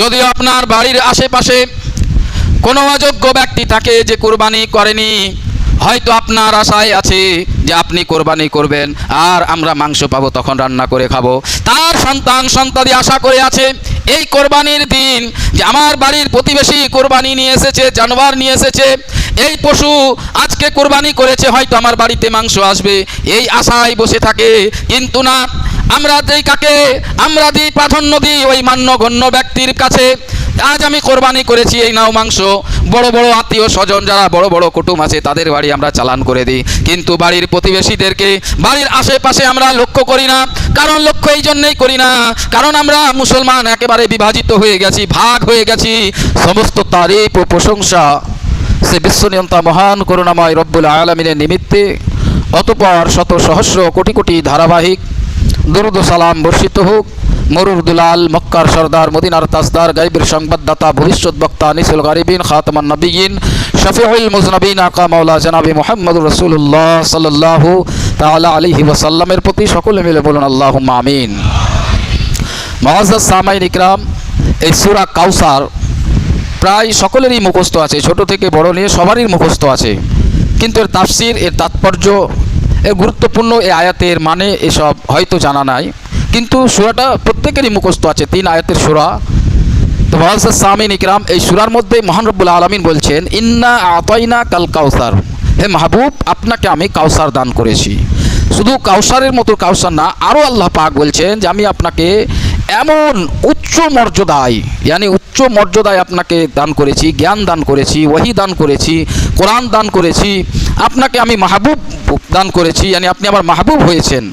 যদি আপনার বাড়ির আশেপাশে কোনো অযোগ্য ব্যক্তি থাকে যে কোরবানি করেনি, হয়তো আপনার আশায় আছে যে আপনি কোরবানি করবেন, আর আমরা মাংস পাবো, তখন রান্না করে খাব। তার সন্তান সন্তানি আশা করে আছে, এই কোরবানির দিন যে আমার বাড়ির প্রতিবেশী কোরবানি নিয়ে এসেছে, জানোয়ার নিয়ে এসেছে এই পশু আজকে কোরবানি করেছে, হয়তো আমার বাড়িতে মাংস আসবে। এই আশায় বসে থাকে। কিন্তু না, আমরা যেই কাকে, আমরা দিই প্রাধান্য দিই, ওই মান্যগণ্য ব্যক্তির কাছে, আজ আমি কোরবানি করেছি, এই নাও মাংস। বড় বড় আত্মীয় স্বজন যারা বড় বড় কুটুম আছে, তাদের বাড়ি আমরা চালান করে দিই। কিন্তু বাড়ির প্রতিবেশীদেরকে, বাড়ির আশেপাশে আমরা লক্ষ্য করি না। কারণ লক্ষ্য এই জন্যই করি না। কারণ আমরা মুসলমান একেবারে বিভাজিত হয়ে গেছি, ভাগ হয়ে গেছি। সমস্ত তারিফ ও প্রশংসা সে বিশ্বনিয়ন্তা মহান করুণাময় রব্বুল আলমিনের নিমিত্তে অতপর শত সহস্র কোটি কোটি ধারাবাহিক দরুদ সালাম বর্ষিত হোক। মরুর দুলাল মক্কার সর্দার, মদিনার তাসদার গাইবের সংবাদদাতা, ভবিষ্যৎ বক্তা, নিসুল গারিবিন, খাতমান নবীন, শফিউল মুজনবিন, আকা মাওলা জনাবি মোহাম্মদ রসুল্লাহ সাল্লাহ তাআলা আলিহি ওয়াসাল্লামের প্রতি সকলে মিলে বলুন আল্লাহ আমিন। মহাজ সামাইন ইকরাম, এই সুরা কাউসার প্রায় সকলেরই মুখস্থ আছে, ছোট থেকে বড় নিয়ে সবারই মুখস্থ আছে। কিন্তু এর তাফসির, এর তাৎপর্য, এর গুরুত্বপূর্ণ এ আয়াতের মানে এসব হয়তো জানা নাই। কিন্তু সুরাটা প্রত্যেকেরই মুখস্থ আছে, তিন আয়াতের সুরা। তো মহাজা সামিন ইকরাম এই সুরার মধ্যে মহান রব্বুল আলমিন বলছেন, ইন্না আতাইনা কাল কাউসার। হে মাহবুব, আপনাকে আমি কাউসার দান করেছি। শুধু কাউসারের মতো কাউসার না আরও আল্লাহ পাক বলছেন যে, আমি আপনাকে এমন উচ্চ মর্যাদায়, ইয়ানি উচ্চ মর্যাদায় আপনাকে দান করেছি, জ্ঞান দান করেছি ওহি দান করেছি, কোরআন দান করেছি, আপনাকে আমি মাহবুব দান করেছি, ইয়ানি আপনি আমার মাহবুব হয়েছেন,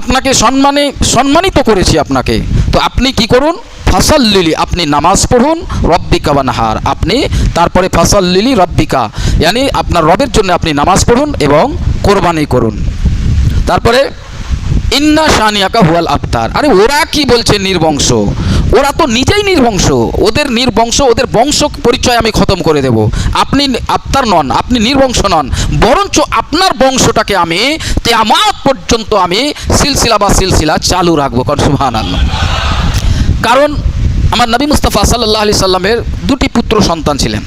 আপনাকে সম্মানে, সম্মানিত করেছি আপনাকে। তো আপনি কি করুন? ফাসাল লিলি আপনি নামাজ পড়ুন, রব্বিকা বা নাহার। আপনি তারপরে ফাসাল লিলি রব্বিকা, ইয়ানি আপনার রবের জন্য আপনি নামাজ পড়ুন এবং কোরবানি করুন। তারপরে ইন্না শানিয়াকা হুয়াল আফতার আরে ওরা কি বলছে নির্বংশ? ওরা তো নিজেই নির্বংশ। ওদের নির্বংশ, ওদের বংশ পরিচয় আমি খতম করে দেব। আপনি আফতার নন, আপনি নির্বংশ নন। বরঞ্চ আপনার বংশটাকে আমি তেয়ামাত পর্যন্ত আমি সিলসিলা বা সিলসিলা চালু রাখব। কারণ সুহান কারণ আমার নবী মুস্তাফা সাল্লাহ আলি সাল্লামের দুটি পুত্র সন্তান ছিলেন।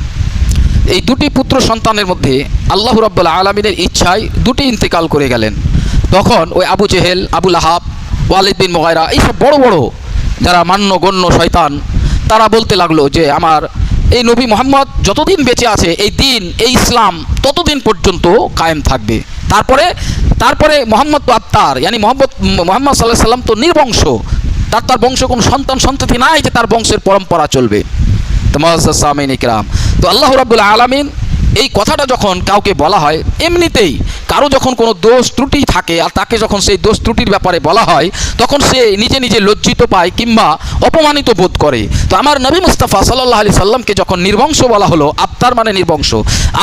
এই দুটি পুত্র সন্তানের মধ্যে আল্লাহ রাব্বুল আলমিনের ইচ্ছায় দুটি ইন্তেকাল করে গেলেন। তখন ওই আবু চেহেল আবুল আহাব ওয়ালিদ বিন এইসব বড় বড় যারা মান্য গণ্য শয়তান, তারা বলতে লাগল যে আমার এই নবী মোহাম্মদ যতদিন বেঁচে আছে, এই দিন, এই ইসলাম ততদিন পর্যন্ত কায়েম থাকবে। তারপরে তারপরে মোহাম্মদ তো আত্মার, ইয়ানি মোহাম্মদ মোহাম্মদ সাল্লাহ সাল্লাম তো নির্বংশ। তার তার বংশ কোনো সন্তান, সন্ততি নাই যে তার বংশের পরম্পরা চলবে। তো মহাসামিন ইকরাম। তো আল্লাহ রাবুল আলমিন এই কথাটা যখন কাউকে বলা হয়, এমনিতেই কারও যখন কোনো দোষ ত্রুটি থাকে আর তাকে যখন সেই দোষ ত্রুটির ব্যাপারে বলা হয়, তখন সে নিজে নিজে লজ্জিত পায় কিংবা অপমানিত বোধ করে। তো আমার নবী মুস্তাফা সাল্লাহ আলি সাল্লামকে যখন নির্বংশ বলা হলো, আফতার মানে নির্বংশ,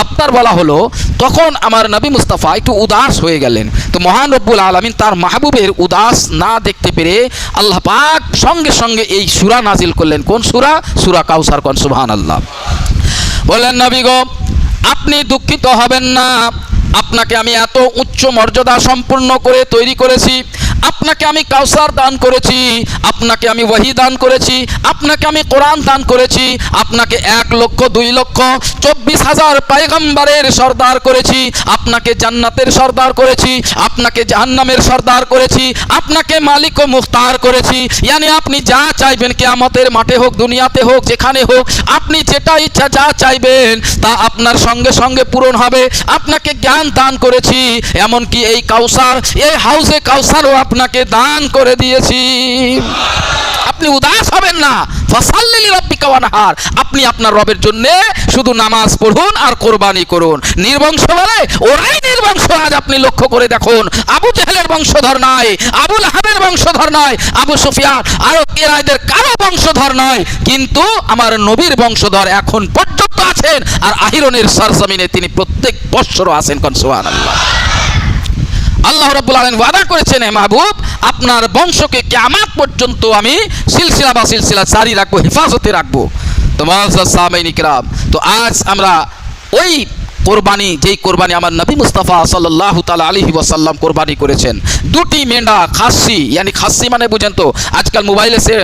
আফতার বলা হলো, তখন আমার নবী মুস্তাফা একটু উদাস হয়ে গেলেন। তো মহান রব্বুল আলমিন তার মাহবুবের উদাস না দেখতে পেরে আল্লাহ পাক সঙ্গে সঙ্গে এই সুরা নাজিল করলেন। কোন সুরা? সুরা কাউসার কোন সুবহান আল্লাহ বললেন, নবী গো আপনি দুঃখিত হবেন না। আপনাকে আমি এত উচ্চ মর্যাদা সম্পূর্ণ করে তৈরি করেছি। আপনাকে আমি কাউসার দান করেছি, আপনাকে আমি ওয়াহি দান করেছি, আপনাকে আমি কোরআন দান করেছি, আপনাকে এক লক্ষ, দুই লক্ষ, চব্বিশ হাজার পায়গম্বারের সর্দার করেছি, আপনাকে জান্নাতের সর্দার করেছি, আপনাকে জাহান্নামের সর্দার করেছি, আপনাকে মালিক ও মুখতার করেছি। ইয়ানি আপনি যা চাইবেন কেয়ামতের মাঠে হোক, দুনিয়াতে হোক, যেখানে হোক, আপনি যেটা ইচ্ছা যা চাইবেন, তা আপনার সঙ্গে সঙ্গে পূরণ হবে। আপনাকে জ্ঞান দান করেছি, এমনকি এই কাউসার, এই হাউসে কাউসারও আপনাকে দান করে দিয়েছি। আপনি উদাস হবেন না। ফসাল্লিলি রব্বিকা ওয়ানহার। আপনি আপনার রবের জন্য শুধু নামাজ পড়ুন আর কোরবানি করুন। নির্বংশ বলে ওরাই নির্বংশ, আজ আপনি লক্ষ্য করে দেখুন, আবু জাহেলের বংশধর নয় আবুল আহাবের বংশধর নয় আবু সুফিয়ান আরও কেরাইদের কারও বংশধর নয় কিন্তু আমার নবীর বংশধর এখন পর্যন্ত আছেন, আর আহিরনের সরজমিনে তিনি প্রত্যেক বৎসরও আছেন কন সুবহানাল্লাহ। আল্লাহ রাব্বুল আলামিন ওয়াদা করেছেন, হে মাহবুব, আপনার বংশকে কিয়ামত পর্যন্ত আমি সিলসিলা বা সিলসিলা জারি রাখব, হেফাজতে রাখব। তো মাযা সামাইন ইকরাম তো আজ আমরা ওই কোরবানি, যেই কোরবানি আমার নবী মুস্তাফা সাল্লাহ তালা আলী ওয়াসাল্লাম কোরবানি করেছেন। দুটি মেন্ডা, খাসি, ইয়ানি খাসি মানে বুঝেন তো, আজকাল মোবাইলে সে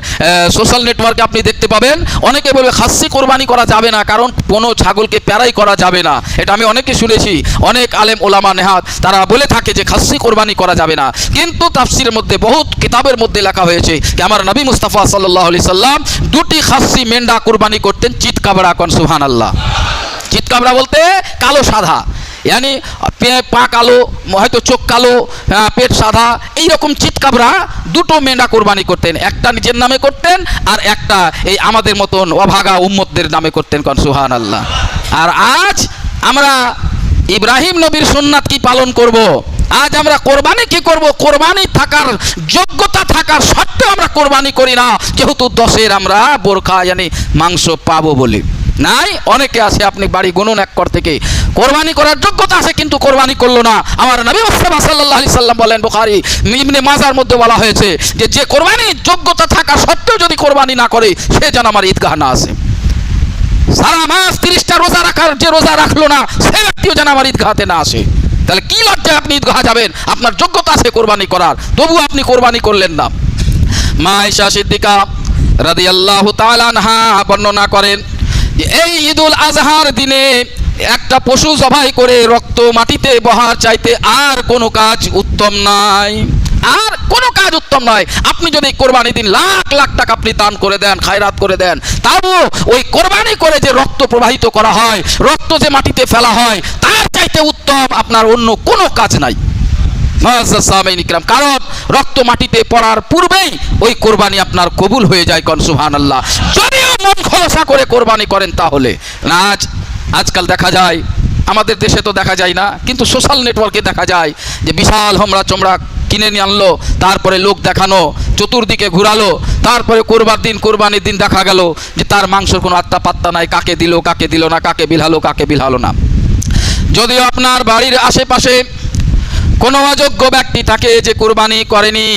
সোশ্যাল নেটওয়ার্কে আপনি দেখতে পাবেন, অনেকে বলবে খাসি কোরবানি করা যাবে না, কারণ কোনো ছাগলকে প্যারাই করা যাবে না। এটা আমি অনেকে শুনেছি, অনেক আলেম, ওলামা, নেহাত, তারা বলে থাকে যে খাসি কোরবানি করা যাবে না। কিন্তু তাফসির মধ্যে, বহুত কিতাবের মধ্যে লেখা হয়েছে যে আমার নবী মুস্তাফা সাল্লাহ আলি সাল্লাম দুটি খাসি মেন্ডা কোরবানি করতেন চিৎকাবড়া কন সুহান আল্লাহ চিৎকাবড়া বলতে কালো সাদা। ইয়ানি পে- কালো হয়তো চোখ কালো আহ, পেট সাদা এইরকম চিৎকাবরা দুটো মেন্ডা কোরবানি করতেন। একটা নিজের নামে করতেন আর একটা এই আমাদের মতন অভাগা উম্মতদের নামে করতেন কন সুহান আল্লাহ আর আজ আমরা ইব্রাহিম নবীর সুন্নাত কি পালন করব। আজ আমরা কোরবানি কি করব? কোরবানি থাকার যোগ্যতা থাকার সত্ত্বেও আমরা কোরবানি করি না। যেহেতু দশের আমরা বোরখা জানি মাংস পাবো বলি। নাই, অনেকে আছে, আপনি বাড়ি গুনুন এক কর থেকে। কোরবানি করার যোগ্যতা আছে, কিন্তু কোরবানি করল না। আমার নবী মুস্তাফা আলাইহি সাল্লাম বলেন, বুখারী, ইবনে মাজার মধ্যে বলা হয়েছে যে যে কোরবানির যোগ্যতা থাকা সত্ত্বেও যদি কোরবানি না করে, সে যেন আমার ঈদগাহ না আসে। সারা মাস তিরিশটা রোজা রাখার যে রোজা রাখল না সে ব্যক্তিও যেন আমার ঈদগাহতে না আসে। তাহলে কি লজ্জায় আপনি ঈদগাহ যাবেন? আপনার যোগ্যতা আছে কোরবানি করার তবু আপনি কোরবানি করলেন না। মা আয়েশা সিদ্দিকা রাদিয়াল্লাহু তাআলা আনহা বর্ণনা করেন এই ঈদুল আজহার দিনে একটা পশু জবাই করে রক্ত মাটিতে বহার চাইতে আর কোনো কাজ উত্তম নাই। আর কোনো কাজ উত্তম নয়। আপনি যদি কোরবানি দিন লাখ লাখ টাকা আপনি দান করে দেন, খায়রাত করে দেন তাও ওই কোরবানি করে যে রক্ত প্রবাহিত করা হয়, রক্ত যে মাটিতে ফেলা হয়, তার চাইতে উত্তম আপনার অন্য কোনো কাজ নাই। ইকরাম কারণ রক্ত মাটিতে পড়ার পূর্বেই ওই কোরবানি আপনার কবুল হয়ে যায় কন সুহান আল্লাহ যদিও মন খোলসা করে কোরবানি করেন তাহলে আজ, আজকাল দেখা যায়, আমাদের দেশে তো দেখা যায় না, কিন্তু সোশ্যাল নেটওয়ার্কে দেখা যায় যে বিশাল হোমরা চোমড়া কিনে নিয়ে আনলো, তারপরে লোক দেখানো, চতুর্দিকে ঘুরালো, তারপরে কোরবার দিন, কোরবানির দিন দেখা গেল যে তার মাংসর কোনো আত্মা পাত্তা নাই, কাকে দিল কাকে দিল না, কাকে বিলালো কাকে বিলালো না। যদিও আপনার বাড়ির আশেপাশে কোনো অযোগ্য ব্যক্তি থাকে যে কোরবানি করেনি,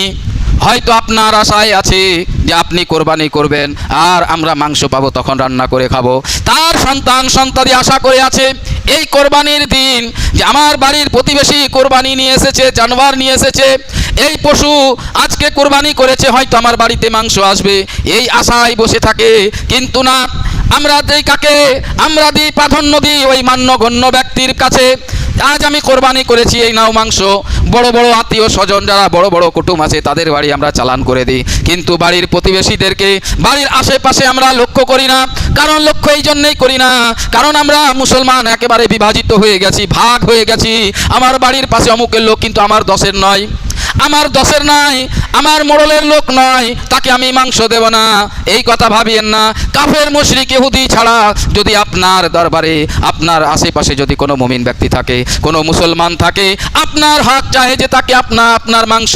হয়তো আপনার আশায় আছে যে আপনি কোরবানি করবেন, আর আমরা মাংস পাবো, তখন রান্না করে খাব। তার সন্তান সন্তানি আশা করে আছে, এই কোরবানির দিন যে আমার বাড়ির প্রতিবেশী কোরবানি নিয়ে এসেছে, জানোয়ার নিয়ে এসেছে, এই পশু আজকে কোরবানি করেছে, হয়তো আমার বাড়িতে মাংস আসবে। এই আশায় বসে থাকে, কিন্তু না, আমরা দিই কাকে, আমরা দিই প্রাধান্য দিই, ওই মান্য মান্যগণ্য ব্যক্তির কাছে আজ আমি কোরবানি করেছি এই নাও মাংস। বড় বড় আত্মীয় স্বজন যারা বড় বড় কুটুম আছে, তাদের বাড়ি আমরা চালান করে দিই। কিন্তু বাড়ির প্রতিবেশীদেরকে, বাড়ির আশেপাশে আমরা লক্ষ্য করি না। কারণ লক্ষ্য এই জন্যেই করি না। কারণ আমরা মুসলমান, একেবারে বিভাজিত হয়ে গেছি, ভাগ হয়ে গেছি। আমার বাড়ির পাশে অমুকের লোক কিন্তু আমার দশের নয়। আমার দশের নাই, আমার মোড়লের লোক নয়। তাকে আমি মাংস দেব না। এই কথা ভাবিয়েন না। কাফের, মুশরিক, ইহুদি ছাড়া যদি আপনার দরবারে, আপনার আশেপাশে যদি কোনো মুমিন ব্যক্তি থাকে কোনো মুসলমান থাকে, আপনার হক চাহে যে তাকে আপনার আপনার মাংস,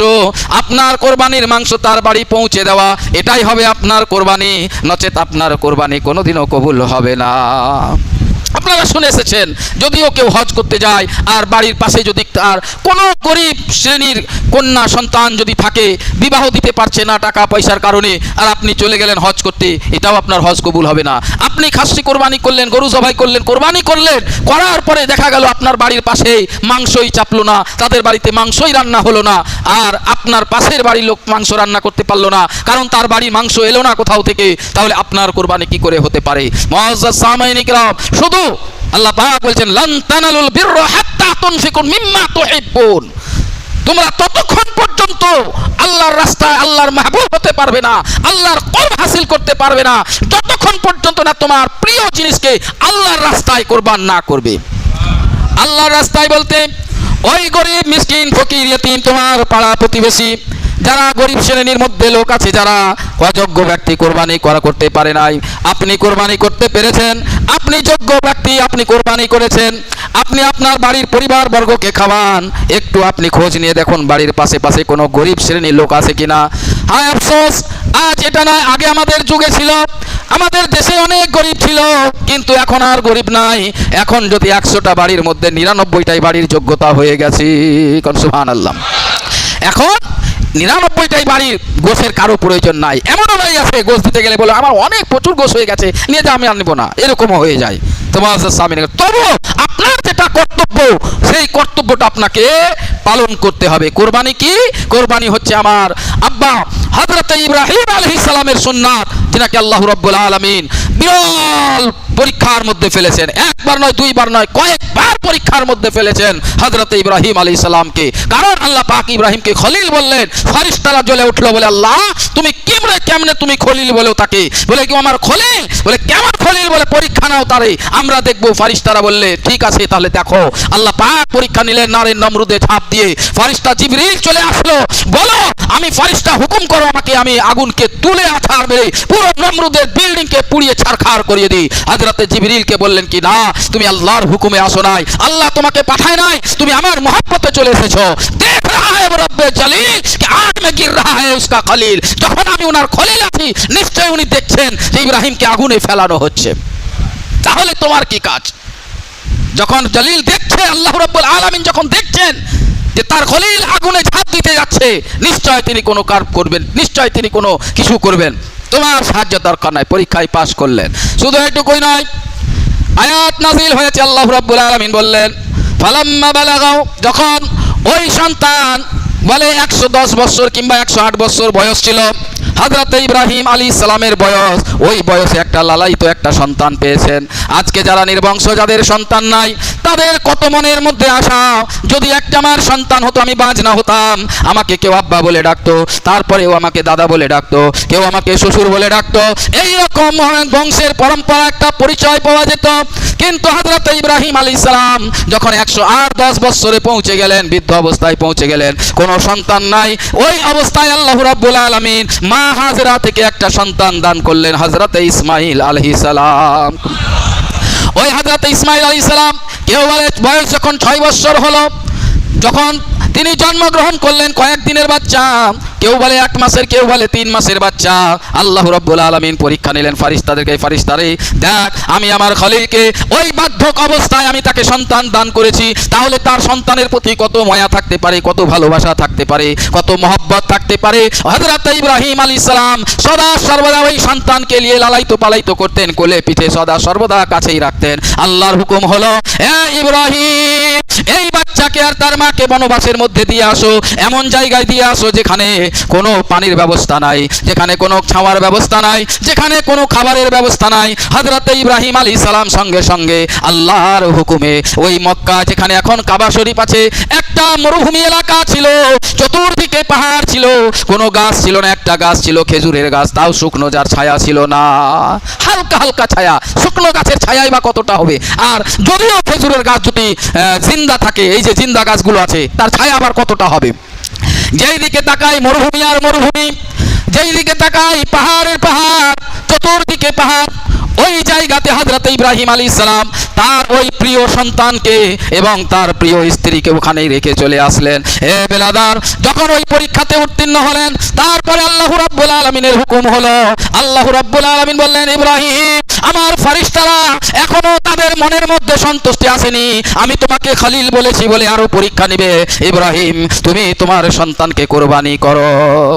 আপনার কোরবানির মাংস তার বাড়ি পৌঁছে দেওয়া, এটাই হবে আপনার কোরবানি, নচেত আপনার কোরবানি কোনোদিনও কবুল হবে না। আপনারা শুনে এসেছেন, যদিও কেউ হজ করতে যায়, আর বাড়ির পাশে যদি তার কোনো গরিব শ্রেণির কন্যা সন্তান যদি থাকে, বিবাহ দিতে পারছে না টাকা পয়সার কারণে, আর আপনি চলে গেলেন হজ করতে, এটাও আপনার হজ কবুল হবে না। আপনি খাসি কোরবানি করলেন, গরু জবাই করলেন, কোরবানি করলেন, করার পরে দেখা গেল আপনার বাড়ির পাশে মাংসই চাপলো না, তাদের বাড়িতে মাংসই রান্না হলো না, আর আপনার পাশের বাড়ির লোক মাংস রান্না করতে পারল না, কারণ তার বাড়ির মাংস এলো না কোথাও থেকে, তাহলে আপনার কোরবানি কি করে হতে পারে? মুআজ্জাজ সামাইন ইকরাম শুধু আল্লাহ পাক বলছেন, লান তানালুল বিররা হাত্তা তুনফিকু মিম্মা তুহিব্বুন। তোমরা ততক্ষণ পর্যন্ত আল্লাহর রাস্তায় আল্লাহর মাহবুব হতে পারবে না, আল্লাহর কর্ম হাসিল করতে পারবে না। যতক্ষণ পর্যন্ত না তোমার প্রিয় জিনিসকে আল্লাহর রাস্তায় কোরবান না করবে। আল্লাহর রাস্তায় বলতে, ওই গরিব, মিসকিন, ফকির, ইয়তিম, তোমার পাড়া প্রতিবেশী যারা গরিব শ্রেণির মধ্যে লোক আছে, যারা অযোগ্য ব্যক্তি কোরবানি করা করতে পারে নাই, আপনি কোরবানি করতে পেরেছেন, আপনি যোগ্য ব্যক্তি, আপনি কোরবানি করেছেন, আপনি আপনার বাড়ির পরিবার বর্গকে খাওয়ান, একটু আপনি খোঁজ নিয়ে দেখুন বাড়ির পাশে পাশে কোনো গরিব শ্রেণির লোক আছে কিনা। হায় আফসোস, আজ এটা নয়, আগে আমাদের যুগে ছিল, আমাদের দেশে অনেক গরিব ছিল, কিন্তু এখন আর গরিব নাই। এখন যদি একশোটা বাড়ির মধ্যে নিরানব্বইটাই বাড়ির যোগ্যতা হয়ে গেছে সুহান আল্লাহ এখন নিরানব্বইটাই বাড়ির গোসের কারও প্রয়োজন নাই। এমনও বাড়ি আছে গোস দিতে গেলে বলে, আমার অনেক প্রচুর গোস হয়ে গেছে, নিয়ে যা, আমি আর নেব না। এরকমও হয়ে যায়। তোমার স্বামী তবু আপনার যেটা কর্তব্য, সেই কর্তব্যটা আপনাকে পালন করতে হবে। কোরবানি কি? কোরবানি হচ্ছে আমার আব্বা হজরত ইব্রাহিম আলহি সালামের সুন্নাত যেটাকে আল্লাহ রব্বুল আলমিন বিরল পরীক্ষার মধ্যে ফেলেছেন। একবার নয়, দুইবার নয়, কয়েকবার পরীক্ষার মধ্যে ফেলেছেন হজরত ইব্রাহিম আলী সালামকে। কারণ আল্লাহ পাক ইব্রাহিমকে খলিল বললেন ফারিস্তারা জ্বলে উঠল বলে, আল্লাহ, তুমি কেমনে কেমনে তুমি খলিল বলো তাকে? বলে, কি আমার খলিল? বলে কেমন খলিল? বলে, পরীক্ষা নাও তারে, আমরা দেখব। ফারিস্তারা বললে, ঠিক আছে, তাহলে দেখো। আল্লাহ পাক পরীক্ষা নিলেন নারের নমরুদে ছাপ দিয়ে। ফারিস্তা জিবরিল চলে আসলো, বলো, আমি ফারিস্তা হুকুম করো আমাকে, আমি আগুনকে তুলে আছাড় মেরে পুরো নমরুদের বিল্ডিং কে পুড়িয়ে ছাড়খাড় করিয়ে দিই। হজরতে জিবরিলকে বললেন কি, না, তুমি আল্লাহর হুকুমে আসো নাই। আল্লাহ তোমাকে পাঠায় নাই। তুমি আমার মহাব্বতে চলে এসেছ। দেখ রাহা হ্যাঁ রব্বে জলিল আগ মে গির রাহা হ্যাঁ উসকা খলিল। যখন আমি ওনার খলিল আছি, নিশ্চয়ই উনি দেখছেন যে ইব্রাহিমকে আগুনে ফেলানো হচ্ছে। তাহলে তোমার কি কাজ? যখন জলিল দেখছে, আল্লাহ রব্বুল আলামিন যখন দেখছেন যে তার খলিল আগুনে ঝাঁপ দিতে যাচ্ছে, নিশ্চয় তিনি কোনো কাজ করবেন, নিশ্চয় তিনি কোনো কিছু করবেন। তোমার সাহায্য দরকার নাই, পরীক্ষায় পাশ করলেন। শুধু এটুকুই নয়, আয়াত নাজিল হয়েছে, আল্লাহ রাব্বুল আলামিন বললেন, ফালাম্মা বালাগাও যখন ওই সন্তান বলে একশো দশ বছর কিংবা একশো আট বছর বয়স ছিল হজরত ইব্রাহিম আলী ইসলামের বয়স, ওই বয়সে একটা লালায়িত একটা সন্তান পেয়েছেন। আজকে যারা নির্বংশ যাদের সন্তান নাই, তাদের কত মনের মধ্যে আসা যদি একটা আমার সন্তান হতো, আমি বাজ না হতাম। আমাকে কেউ আব্বা বলে ডাকতো, তারপরেও আমাকে দাদা বলে ডাকতো, কেউ আমাকে শ্বশুর বলে ডাকতো। এইরকম বংশের পরম্পরা একটা পরিচয় পাওয়া যেত। কিন্তু হজরত ইব্রাহিম আলী ইসলাম যখন একশো আট, দশ বৎসরে পৌঁছে গেলেন, বৃদ্ধ অবস্থায় পৌঁছে গেলেন, কোনো সন্তান নাই। ওই অবস্থায় আল্লাহ রাব্বুল আলামিন মা হাজরা থেকে একটা সন্তান দান করলেন হাজরাতে ইসমাইল আলহি সালাম। ওই হাজরাতে ইসমাইল আলি সালাম কেউ বলে, বয়স যখন ছয় বছর হলো, যখন তিনি জন্মগ্রহণ করলেন কয়েকদিনের বাচ্চা কেউ বলে এক মাসের, কেউ বলে তিন মাসের বাচ্চা। আল্লাহ রব্বুল আলমিন পরীক্ষা নিলেন, ফারিস্তাদেরকে ফারিস্তারে, দেখ, আমি আমার খলিলকে ওই বার্ধক অবস্থায় আমি তাকে সন্তান দান করেছি, তাহলে তার সন্তানের প্রতি কত মায়া থাকতে পারে, কত ভালোবাসা থাকতে পারে, কত মহব্বত থাকতে পারে। হজরত ইব্রাহিম আলী ইসলাম সদা সর্বদা ওই সন্তানকে নিয়ে লালাইতো পালাইতো করতেন, কোলে পিঠে সদা সর্বদা কাছেই রাখতেন। আল্লাহর হুকুম হলো, এ ইব্রাহিম, এই বাচ্চাকে আর তার মাকে বনবাসের মধ্যে দিয়ে আসো, এমন জায়গায় দিয়ে আসো যেখানে কোনো পানির ব্যবস্থা নাই, যেখানে কোনো ছাওয়ার ব্যবস্থা নাই, যেখানে কোনো খাবারের ব্যবস্থা নাই। হজরত ইব্রাহিম আলী সালাম সঙ্গে সঙ্গে আল্লাহর হুকুমে ওই মক্কা যেখানে এখন কাবা শরীফ আছে, একটা মরুভূমি এলাকা ছিল, চতুর্দিকে পাহাড় ছিল, কোনো গাছ ছিল না, একটা গাছ ছিল, খেজুরের গাছ, তাও শুকনো, যার ছায়া ছিল না। হালকা হালকা ছায়া, শুকনো গাছের ছায়াই বা কতটা হবে? আর যদিও খেজুরের গাছ যদি জিন্দা থাকে, এই যে জিন্দা গাছগুলো আছে, তার ছায়া আবার কতটা হবে? যেই দিকে তাকাই মরুভূমি আর মরুভূমি যেই দিকে তাকাই, পাহাড়ের পাহাড়, চতুর্দিকে পাহাড়, ওই জায়গাতে হজরত ইব্রাহিম আলী ইসলাম তার ওই প্রিয় সন্তানকে এবং তার প্রিয় স্ত্রীকে ওখানেই রেখে চলে আসলেন। হে বেলাদার, যখন ওই পরীক্ষাতে উত্তীর্ণ হলেন, তারপরে আল্লাহ রাব্বুল আলমিনের হুকুম হলো, আল্লাহ রাব্বুল আলমিন বললেন, ইব্রাহিম, আমার ফারিস্তারা এখনও তাদের মনের মধ্যে সন্তুষ্টি আসেনি। আমি তোমাকে খালিল বলেছি বলে আরও পরীক্ষা নিবে। ইব্রাহিম, তুমি তোমার সন্তানকে কোরবানি করো।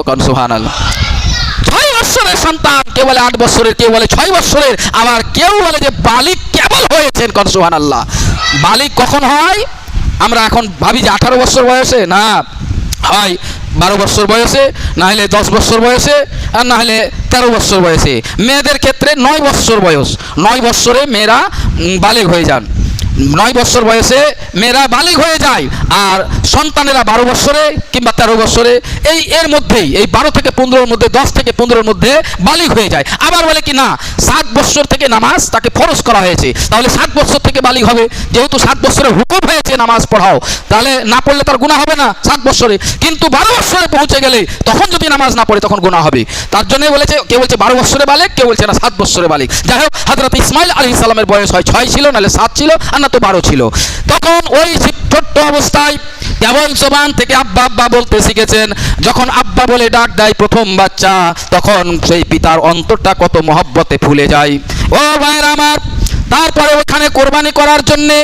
কন সুবহানাল্লাহ। ছয় বছরের সন্তান কেউ বলে আট বছরের কেউ বলে ছয় বছরের আবার কেউ বলে যে বালিক কেবল হয়েছেন কন সুবহানাল্লাহ। বালিক কখন হয়? আমরা এখন ভাবি যে আঠারো বছর বয়সে, না, হয় বারো বছর বয়সে, না হলে দশ বছর বয়সে, আর না হলে তেরো বছর বয়সে। মেয়েদের ক্ষেত্রে নয় বছর বয়স, নয় বছরে মেয়েরা বালিগ হয়ে যান। নয় বছর বয়সে মেয়েরা বালিগ হয়ে যায়, আর সন্তানেরা বারো বছরে কিংবা তেরো বছরে, এই এর মধ্যেই, এই বারো থেকে পনেরোর মধ্যে, দশ থেকে পনেরোর মধ্যে বালিগ হয়ে যায়। আবার বলে কি না, সাত বছর থেকে নামাজ তাকে ফরজ করা হয়েছে। তাহলে সাত বছর থেকে বালিগ হবে। যেহেতু সাত বছরের হুকুম হয়েছে নামাজ পড়াও, তাহলে না পড়লে তার গুণা হবে না সাত বছরে। কিন্তু বারো বছরে পৌঁছে গেলে, তখন যদি নামাজ না পড়ে, তখন গুণা হবে। তার জন্য বলেছে, কেউ বলছে বারো বছরে বালিক, কেউ বলছে না সাত বছরে বালিক। যাই হোক হাজরত ইসমাইল আলী ইসলামের বয়স হয় ছয় ছিল, নাহলে সাত ছিল, আর না তো বারো ছিল? তখন ওই ছোট্ট অবস্থায় কেবল জবান থেকে আব্বা আব্বা বলতে শিখেছেন, যখন আব্বা বলে ডাক দেয় প্রথম বাচ্চা, তখন সেই পিতার অন্তরটা কত মহব্বতে ফুলে যায়। ও ভাইয়ের আমার, তারপরে ওখানে কোরবানি করার জন্যে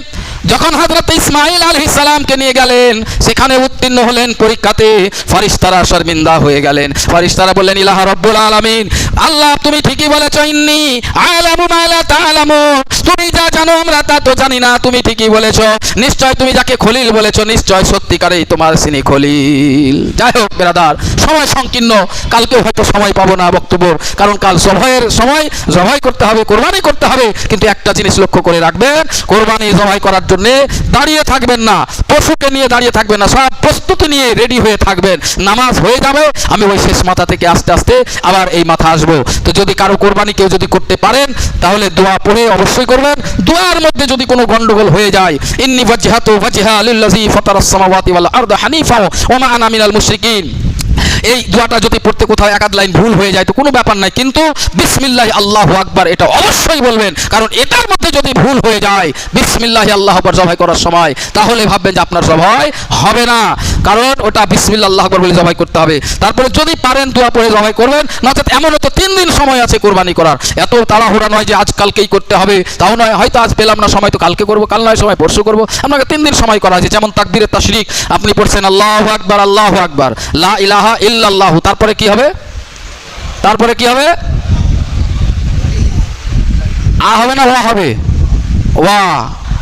যখন হজরত ইসমাইল আলহি সালামকে নিয়ে গেলেন, সেখানে উত্তীর্ণ হলেন পরীক্ষাতে, ফারিস্তারা শর্মিন্দা হয়ে গেলেন। ফারিস্তারা বললেন, ইলাহা রব্বুল আলামিন। আল্লাহ, তুমি ঠিকই বলেছ ইন্নি আলামু মা লা তাআলামুন তুমি যা জানো আমরা তা তো জানি না, তুমি ঠিকই বলেছ। নিশ্চয় তুমি যাকে খলিল বলেছ, নিশ্চয় সত্যিকারেই তোমার সিনি খলিল। যাই হোক, বেরাদার, সময় সংকীর্ণ। কালকে হয়তো সময় পাবো না বক্তব্য, কারণ কাল জবাইয়ের সময়। জবাই করতে হবে, কোরবানি করতে হবে। কিন্তু একটা জিনিস লক্ষ্য করে রাখবেন, কোরবানি জবাই করার জন্য দাঁড়িয়ে থাকবেন না। পশুকে নিয়ে দাঁড়িয়ে থাকবেন না, সব প্রস্তুতি নিয়ে রেডি হয়ে থাকবেন। নামাজ হয়ে যাবে, আমি ওই শেষ মাথা থেকে আস্তে আস্তে আবার এই মাথা আসব। তো যদি কারও কোরবানি কেউ যদি করতে পারেন, তাহলে দোয়া পড়ে অবশ্যই করবেন। দোয়ার মধ্যে যদি কোনো গন্ডগোল হয়ে যায়, ইন্নি ওয়াজহাতু ওয়াজহা লিল্লাযী ফাতারাস সামাওয়াতি ওয়াল আরদ হানিফা ওয়া মা আনা মিনাল মুশরিকিন। এই দোয়াটা যদি পড়তে কোথাও একাধ লাইন ভুল হয়ে যায়, তো কোনো ব্যাপার নাই। কিন্তু বিসমিল্লাহ আল্লাহু আকবার, এটা অবশ্যই বলবেন। কারণ এটার মধ্যে যদি ভুল হয়ে যায়, বিসমিল্লাহ আল্লাহ আকবার জবাই করার সময়, তাহলে ভাববেন যে আপনার জবাই হবে না। কারণ ওটা বিসমিল্লাহ আল্লাহ আকবার বলে জবাই করতে হবে। তারপরে যদি পারেন দোয়া পড়ে জবাই করবেন, নচেত এমন তো তিন দিন সময় আছে কোরবানি করার। এত তাড়াহুড়া নয় যে আজ কালকেই করতে হবে, তাও নয়, হয়তো আজ পেলাম না সময়, তো কালকে করব, কাল নয়, সময় পরশু করব। আপনাকে তিন দিন সময় করা আছে, যেমন তাকবীরের তাশরিক, আপনি পড়ছেন আল্লাহ আকবার আল্লাহ আকবার, লা ইলাহা ইল্লাল্লাহ। তারপরে কি হবে? তারপরে কি হবে? আ হবে না, ওয়া হবে। ওয়া।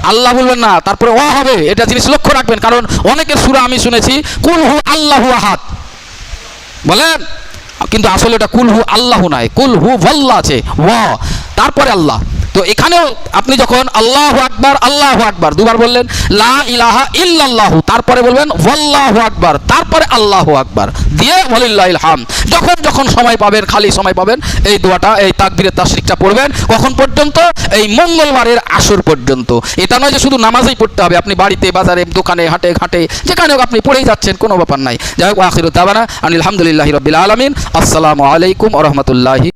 আল্লাহ বলবেন না, তারপরে ওয়া হবে। এটা জিনিস লক্ষ্য রাখবেন, কারণ অনেকের সুরা আমি শুনেছি, কুল হু আল্লাহু আহাদ। বলেন? কিন্তু আসলে এটা কুল হু আল্লাহ নাই, কুল হু ভল্লা আছে, ওয়া। তারপরে আল্লাহ। তো এখানেও আপনি যখন আল্লাহ আকবার আল্লাহ আকবার, দুবার বললেন, লা ইলাহা ইল্লাল্লাহু তারপরে বলবেন, ওয়াল্লাহু আকবার তারপরে আল্লাহ আকবার দিয়ে ওয়ালিল্লাহিল হাম যখন যখন সময় পাবেন, খালি সময় পাবেন, এই দোয়াটা, এই তাকবীরের তাশরিকটা পড়বেন, কখন পর্যন্ত? এই মঙ্গলবারের আসর পর্যন্ত। এটা নয় যে শুধু নামাজেই পড়তে হবে, আপনি বাড়িতে, বাজারে, দোকানে, হাটে, ঘাটে, যেখানে হোক আপনি পড়েই যাচ্ছেন, কোনো ব্যাপার নাই। যাই হোক আখিরুদ্দাবানা আনিল আলহামদুলিল্লাহি রবিল আলমিন। আসসালামু আলাইকুম রহমতুল্লাহি